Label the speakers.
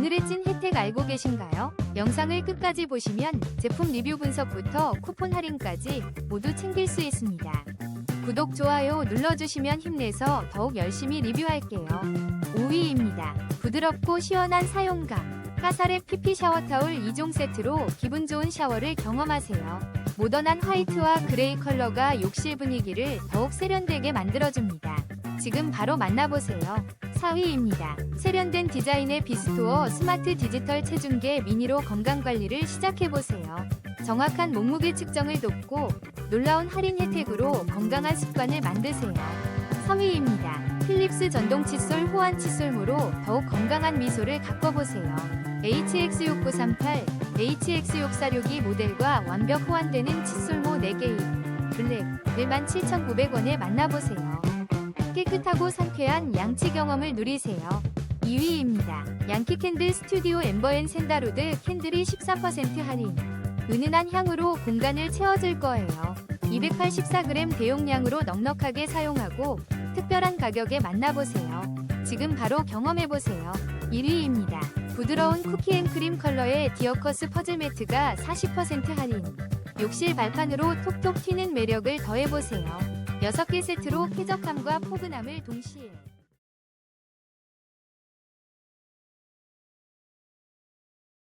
Speaker 1: 오늘의 찐 혜택 알고 계신가요? 영상을 끝까지 보시면 제품 리뷰 분석부터 쿠폰 할인까지 모두 챙길 수 있습니다. 구독, 좋아요 눌러주시면 힘내서 더욱 열심히 리뷰할게요. 5위입니다. 부드럽고 시원한 사용감. 카사랩 PP 샤워 타올 2종 세트로 기분 좋은 샤워를 경험하세요. 모던한 화이트와 그레이 컬러가 욕실 분위기를 더욱 세련되게 만들어줍니다. 지금 바로 만나보세요. 4위입니다. 세련된 디자인의 비스토어 스마트 디지털 체중계 미니로 건강관리를 시작해보세요. 정확한 몸무게 측정을 돕고 놀라운 할인 혜택으로 건강한 습관을 만드세요. 3위입니다. 필립스 전동 칫솔 호환 칫솔모로 더욱 건강한 미소를 가꿔보세요. HX6938, HX6462 모델과 완벽 호환되는 칫솔모 4개의 블랙 17,900원에 만나보세요. 깨끗하고 상쾌한 양치 경험을 누리세요. 2위입니다. 양키 캔들 스튜디오 엠버앤 샌다로드 캔들이 14% 할인. 은은한 향으로 공간을 채워줄 거예요. 284g 대용량으로 넉넉하게 사용하고 특별한 가격에 만나보세요. 지금 바로 경험해보세요. 1위입니다. 부드러운 쿠키앤크림 컬러의 디어커스 퍼즐 매트가 40% 할인. 욕실 발판으로 톡톡 튀는 매력을 더해보세요. 6개 세트로 쾌적함과 포근함을 동시에